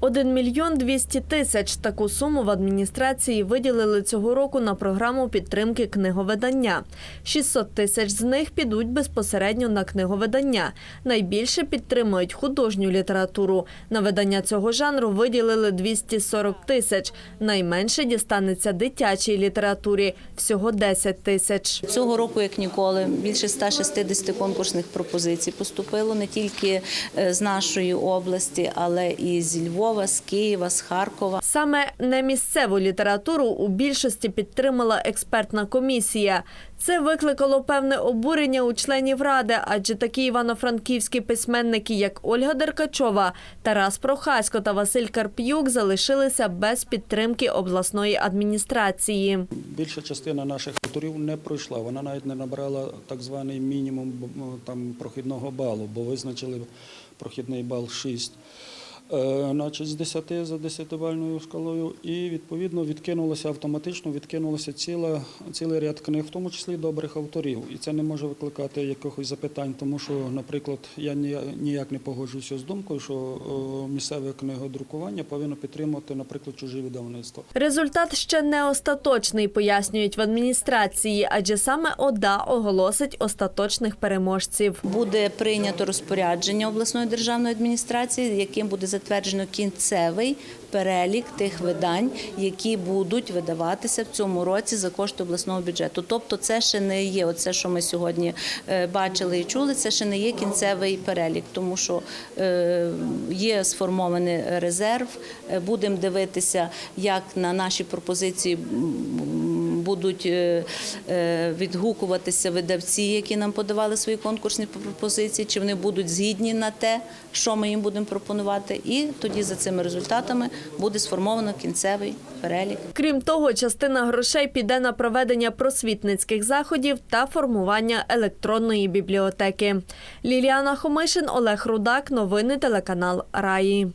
1 мільйон 200 тисяч. Таку суму в адміністрації виділили цього року на програму підтримки книговидання. 600 тисяч з них підуть безпосередньо на книговидання. Найбільше підтримують художню літературу. На видання цього жанру виділили 240 тисяч. Найменше дістанеться дитячій літературі – всього 10 тисяч. Цього року, як ніколи, більше 160 конкурсних пропозицій поступило не тільки е, з нашої області, але і з Львова, з Києва, з Харкова. Саме немісцеву літературу у більшості підтримала експертна комісія. Це викликало певне обурення у членів ради, адже такі івано-франківські письменники, як Ольга Деркачова, Тарас Прохасько та Василь Карп'юк, залишилися без підтримки обласної адміністрації. Більша частина наших авторів не пройшла. Вона навіть не набрала так званий мінімум там, прохідного балу, бо визначили прохідний бал 6. Е, Значить, з 10 за 10-бальною шкалою, і відповідно відкинулося автоматично, відкинулося ціла, цілий ряд книг, в тому числі добрих авторів. І це не може викликати якихось запитань, тому що, наприклад, я ніяк- ніяк не погоджуюся з думкою, що місцеве книгодрукування повинно підтримувати, наприклад, чужі видавництва. Результат ще не остаточний, пояснюють в адміністрації, адже саме ОДА оголосить остаточних переможців. Буде прийнято розпорядження обласної державної адміністрації, яким буде затверджено кінцевий перелік тих видань, які будуть видаватися в цьому році за кошти обласного бюджету. Тобто, це ще не є оце, що ми сьогодні е, бачили і чули. Це ще не є кінцевий перелік, тому що е, є сформований резерв. Е, Будемо дивитися, як на наші пропозиції будуть е, е, відгукуватися видавці, які нам подавали свої конкурсні пропозиції, чи вони будуть згідні на те, що ми їм будемо пропонувати, і тоді за цими результатами буде сформовано кінцевий перелік. Крім того, частина грошей піде на проведення просвітницьких заходів та формування електронної бібліотеки. Ліліана Хомишин, Олег Рудак. Новини телеканал Раї.